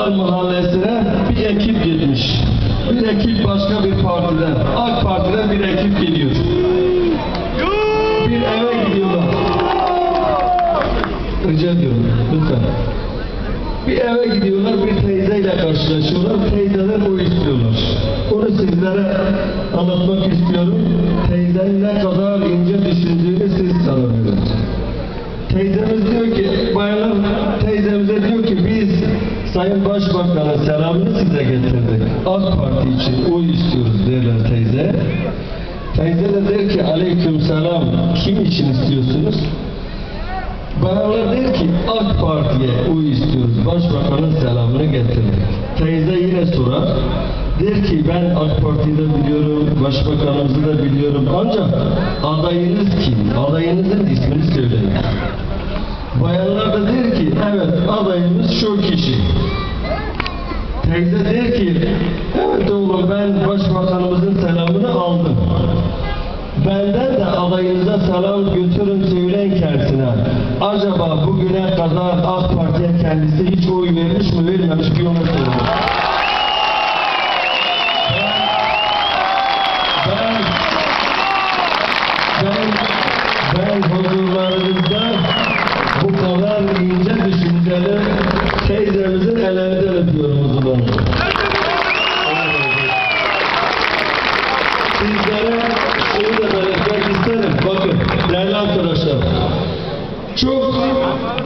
Özel Mahallesi'ne bir ekip gitmiş. Bir ekip başka bir partiden, AK Parti'den bir ekip geliyor. Bir eve gidiyorlar. Rica ediyorum, lütfen. Bir eve gidiyorlar, bir teyzeyle karşılaşıyorlar. Teyzeden o istiyorlar. Onu sizlere anlatmak istiyorum. Teyzenin ne kadar ince düşündüğünü siz sanırım. Teyzemiz diyor ki, Sayın Başbakan'ın selamını size getirdik. AK Parti için oy istiyoruz derler teyze. Teyze de der ki aleyküm selam kim için istiyorsunuz? Bayanlar der ki AK Parti'ye oy istiyoruz. Başbakanın selamını getirdik. Teyze yine sorar. Der ki ben AK Parti'yi de biliyorum, başbakanımızı da biliyorum. Ancak adayınız kim? Adayınızın ismini söyleyin. Bayanlar evet adayımız şu kişi. Teyze der ki evet oğlum ben başbakanımızın selamını aldım. Benden de adayınıza selam götürün söyleyin kendisine. Acaba bugüne kadar AK Parti'ye kendisi hiç oy vermiş mi vermemiş bir ona sorun. Ben, ben, ben teyzemizin ellerinden öpüyorum uzun Sizlere şunu da belirtmek isterim. Bakın değerli arkadaşlar. Çok